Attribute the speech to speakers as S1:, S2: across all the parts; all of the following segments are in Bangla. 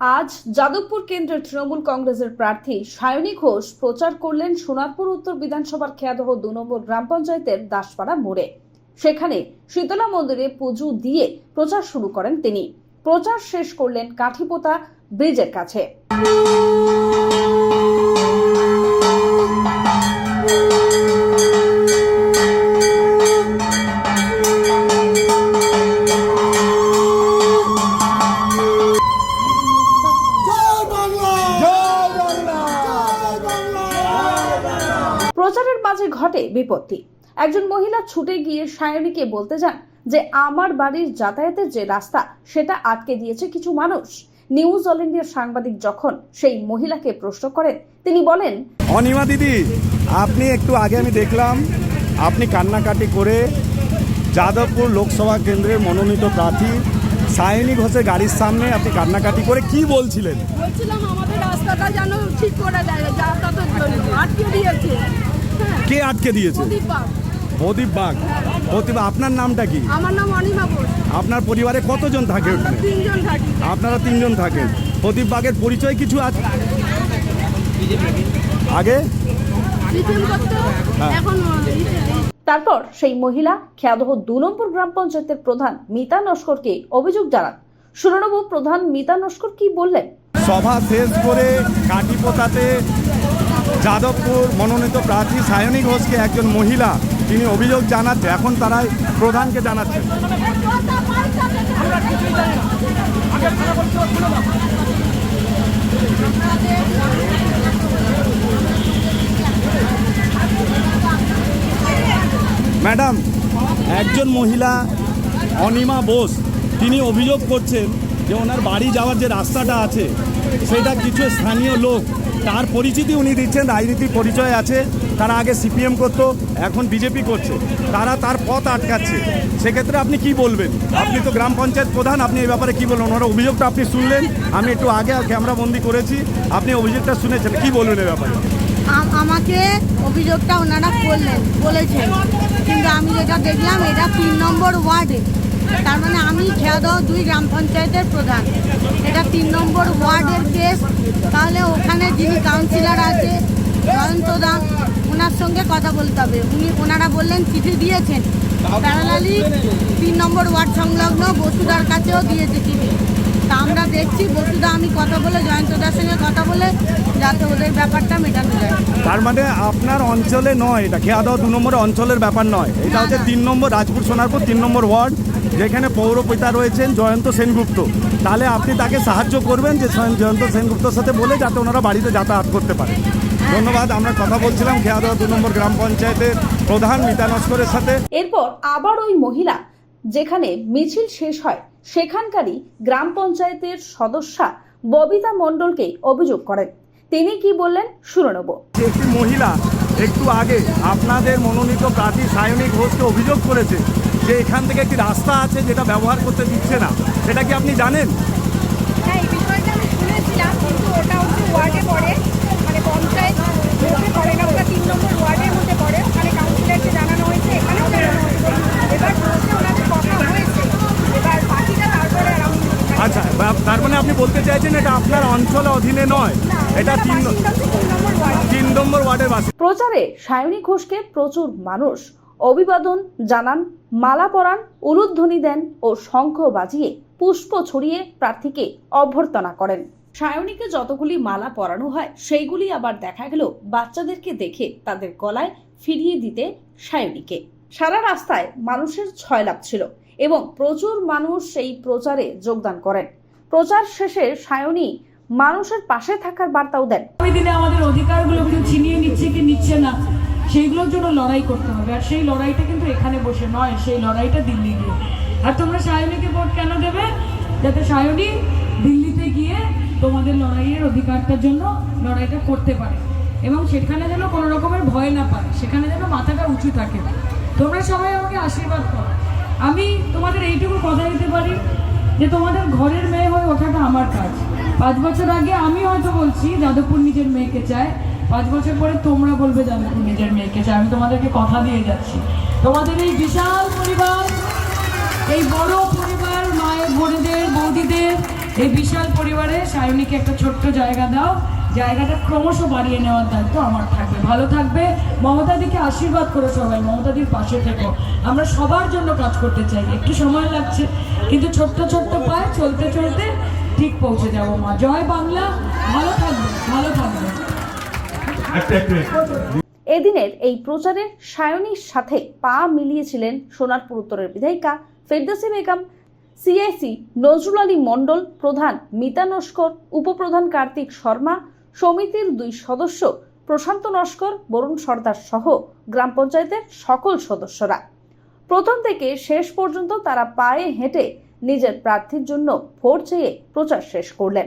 S1: আজ যাদবপুর কেন্দ্রের তৃণমূল কংগ্রেসের প্রার্থী সায়নী ঘোষ প্রচার করলেন সোনারপুর উত্তর বিধানসভার খেয়াদহ দু নম্বর গ্রাম পঞ্চায়েতের দাসপাড়া মোড়ে। সেখানে শীতলা মন্দিরে পুজো দিয়ে প্রচার শুরু করেন তিনি। প্রচার শেষ করলেন কাঠিপোতা ব্রিজের কাছে। মাঝে ঘটে বিপত্তি। একজন মহিলা ছুটে গিয়ে সায়নীকে বলতে যান যে আমার বাড়ির যাতায়াতের যে রাস্তা সেটা আটকে দিয়েছে কিছু মানুষ। নিউজ অল ইন্ডিয়ার সাংবাদিক যখন সেই মহিলাকে প্রশ্ন করেন তিনি বলেন
S2: অনিমা দিদি আপনি একটু আগে আমি দেখলাম আপনি কান্নাকাটি করে যাদবপুর লোকসভা কেন্দ্রের মনোনীত প্রার্থী সায়নী ঘোষের গাড়ির সামনে আপনি কান্নাকাটি করে কি বলছিলেন?
S3: বলছিলাম আমাদের রাস্তাটা যেন ঠিক করে দেয় যাতায়াতের জন্য আটকে দিয়েছে।
S2: কে আটকে দিয়েছে?
S3: প্রদীপ বাগ।
S2: প্রদীপ আপনার নামটা কি?
S3: আমার নাম অনিমা
S2: আপনার পরিবারে কতজন থাকে
S3: তিনজন থাকি।
S2: আপনারা তিনজন থাকেন। প্রদীপ বাগের পরিচয় কিছু আছে? আগে? হ্যাঁ।
S3: ইয়ে-
S1: তারপর সেই মহিলা খেয়াদহ দু নম্বর গ্রাম পঞ্চায়েতের প্রধান মিতা নস্করকে অভিযোগ জানান। শুরনব প্রধান মিতা নস্কর কি বললেন?
S2: সভা শেষ করে কাটিপোতাতে যাদবপুর মনোনীত প্রার্থী সায়নী ঘোষকে একজন মহিলা তিনি অভিযোগ জানাচ্ছে। এখন তারা প্রধানকে জানাচ্ছেন ম্যাডাম, একজন মহিলা অনিমা বোস, তিনি অভিযোগ করছেন যে ওনার বাড়ি যাওয়ার যে রাস্তাটা আছে, সেটা কিছু স্থানীয় লোক তার পরিচিতি উনি দিচ্ছেন, রাজনীতির পরিচয় আছে, তারা আগে সিপিএম করতো, এখন বিজেপি করছে। তারা তার পথ আটকাচ্ছে। সেক্ষেত্রে আপনি কি বলবেন? আপনি তো গ্রাম পঞ্চায়েত প্রধান, আপনি এই ব্যাপারে কি বলবেন? ওনার অভিযোগটা আপনি শুনলেন, আমি একটু আগে ক্যামেরা বন্দি করেছি, আপনি অভিযোগটা শুনেছেন, কি বলবেন এই ব্যাপারে?
S3: আম- আমাকে অভিযোগটা ওনারা করলেন, বলেছেন। কিন্তু আমি যেটা দেখলাম, এটা তিন নম্বর ওয়ার্ডে। তার মানে আমি খেয়াদহ দুই গ্রাম পঞ্চায়েতের প্রধান। এটা তিন নম্বর ওয়ার্ডের কেস। তাহলে ওখানে যিনি কাউন্সিলর আছে জয়ন্ত দাম ওনার সঙ্গে কথা বলতে হবে। উনি ওনারা বললেন চিঠি দিয়েছেন। প্যারালালি তিন নম্বর ওয়ার্ড সংলগ্ন বসুদার কাছেও দিয়েছে চিঠি। তা আমরা দেখছি বসুদা আমি কথা বলে জয়ন্তদার সঙ্গে কথা বলে যাতে ওদের ব্যাপারটা মেটানো যায়।
S2: তার মানে আপনার অঞ্চলে নয় এটা খেয়া দাওয়া দু নম্বর অঞ্চলের ব্যাপার নয়। এটা হচ্ছে তিন নম্বর রাজপুর সোনারপুর তিন নম্বর ওয়ার্ড। যেখানে পৌরপিতা রয়েছেন জয়ন্ত সেনগুপ্ত। তাহলে আপনি তাকে সাহায্য করবেন যে জয়ন্ত সেনগুপ্তর সাথে বলে যাতে ওনারা বাড়িতে যাতায়াত করতে পারে। ধন্যবাদ আমরা কথা বলছিলাম খেয়া দাওয়া দু নম্বর গ্রাম পঞ্চায়েতের প্রধান মিতা নস্করের সাথে।
S1: এরপর আবার ওই মহিলা যেখানে মিছিল শেষ হয় সেখানকারই গ্রাম পঞ্চায়েতের সদস্যা ববিতা মণ্ডলকে অভিযোগ করেন। তিনি কি বললেন শুনে নেব।
S2: একটি মহিলা একটু আগে আপনাদের মনোনীত প্রার্থী সায়নী ঘোষকে অভিযোগ করেছে। যে এখান থেকে একটি রাস্তা আছে যেটা ব্যবহার করতে দিচ্ছে না সেটা কি আপনি জানেন?
S4: হ্যাঁ এই বিষয়টা আমি শুনেছিলাম কিন্তু ওটা হচ্ছে ওয়ার্ডে পড়ে। মানে পঞ্চায়েত মধ্যে পড়ে না ওটা তিন নম্বর ওয়ার্ডের মধ্যে পড়ে। ওখানে কাউন্সিলরকে জানানো হয়েছে এখানেও জানানো হয়েছে। এবার বলছে কথা হয়েছে। এবার বাকিটা তারপরে
S2: আচ্ছা তার মানে আপনি বলতে চাইছেন এটা আপনার অঞ্চল অধীনে নয়? এটা তিন
S4: নম্বর
S2: তিন নম্বর ওয়ার্ডের বাসিন্দা।
S1: প্রচারে সায়নী ঘোষকে প্রচুর মানুষ অভিবাদন জানান, মালা পরান, উলুধ্বনি দেন ও শঙ্খ বাজিয়ে পুষ্প ছড়িয়ে প্রার্থীকে অভ্যর্থনা করেন। সায়নীকে যতগুলি মালা পরানো হয়, সেইগুলি আবার দেখা গেল বাচ্চাদেরকে দেখে তাদের গলায় ফিরিয়ে দিতে সায়নীকে। সারা রাস্তায় মানুষের ছয় লাভ ছিল এবং প্রচুর মানুষ সেই প্রচারে যোগদান করেন। প্রচার শেষে সায়নী মানুষের পাশে থাকার বার্তাও দেন।
S5: দিনে আমাদের অধিকারগুলো কেউ ছিনিয়ে নিচ্ছে কি নিচ্ছে না? সেইগুলোর জন্য লড়াই করতে হবে। আর সেই লড়াইটা কিন্তু এখানে বসে নয়, সেই লড়াইটা দিল্লি গিয়ে আর তোমরা সায়নীকে ভোট কেন দেবে? যাতে সায়নী দিল্লিতে গিয়ে তোমাদের লড়াইয়ের অধিকারটার জন্য লড়াইটা করতে পারে। এবং সেখানে যেন কোনো রকমের ভয় না পায়, সেখানে যেন মাথাটা উঁচু থাকে। তোমরা সবাই আমাকে আশীর্বাদ করো। আমি তোমাদের এইটুকু কথা দিতে পারি যে তোমাদের ঘরের মেয়ে হয়ে ওঠাটা আমার কাজ। পাঁচ বছর আগে আমি হয়তো বলছি, যাদবপুর নিজের মেয়েকে চায়। পাঁচ বছর পরে তোমরা বলবে যাদবপুর নিজের মেয়েকে চায় আমি তোমাদেরকে কথা দিয়ে যাচ্ছি। তোমাদের এই বিশাল পরিবার, এই বড় পরিবার, মায়ের, বোনেদের, বৌদিদের, এই বিশাল পরিবারে সায়নীকে একটা ছোট্ট জায়গা দাও। জায়গাটা ক্রমশ বাড়িয়ে নেওয়ার দায়িত্ব আমার থাকবে। ভালো থাকবে। মমতাদিকে আশীর্বাদ করো সবাই, মমতাদির পাশে থেকো। আমরা সবার জন্য কাজ করতে চাই। একটু সময় লাগছে, কিন্তু ছোট্ট ছোট্ট পায়ে চলতে চলতে ঠিক পৌঁছে যাব মা। জয় বাংলা। ভালো থাকবে ভালো থাকবে।
S1: এদিনের এই প্রচারে সায়নীর সাথে পা মিলিয়েছিলেন সোনারপুর উত্তরের বিধায়িকা ফেরদাসি বেগম। সিআইসি নজরুল আলী মণ্ডল, প্রধান মিতা নস্কর, উপপ্রধান কার্তিক শর্মা, সমিতির দুই সদস্য প্রশান্ত নস্কর, বরুণ সর্দার সহ গ্রাম পঞ্চায়েতের সকল সদস্যরা। প্রথম থেকে শেষ পর্যন্ত তারা পায়ে হেঁটে নিজের প্রার্থীর জন্য ভোট চেয়ে প্রচার শেষ করলেন।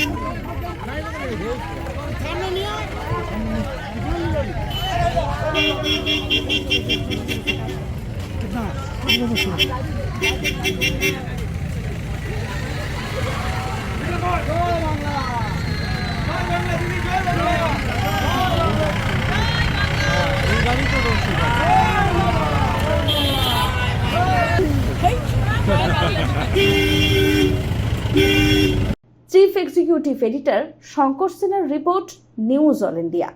S1: চিফ এক্সিকিউটিভ এডিটর শঙ্কর সিনহার রিপোর্ট নিউজ অল ইন্ডিয়া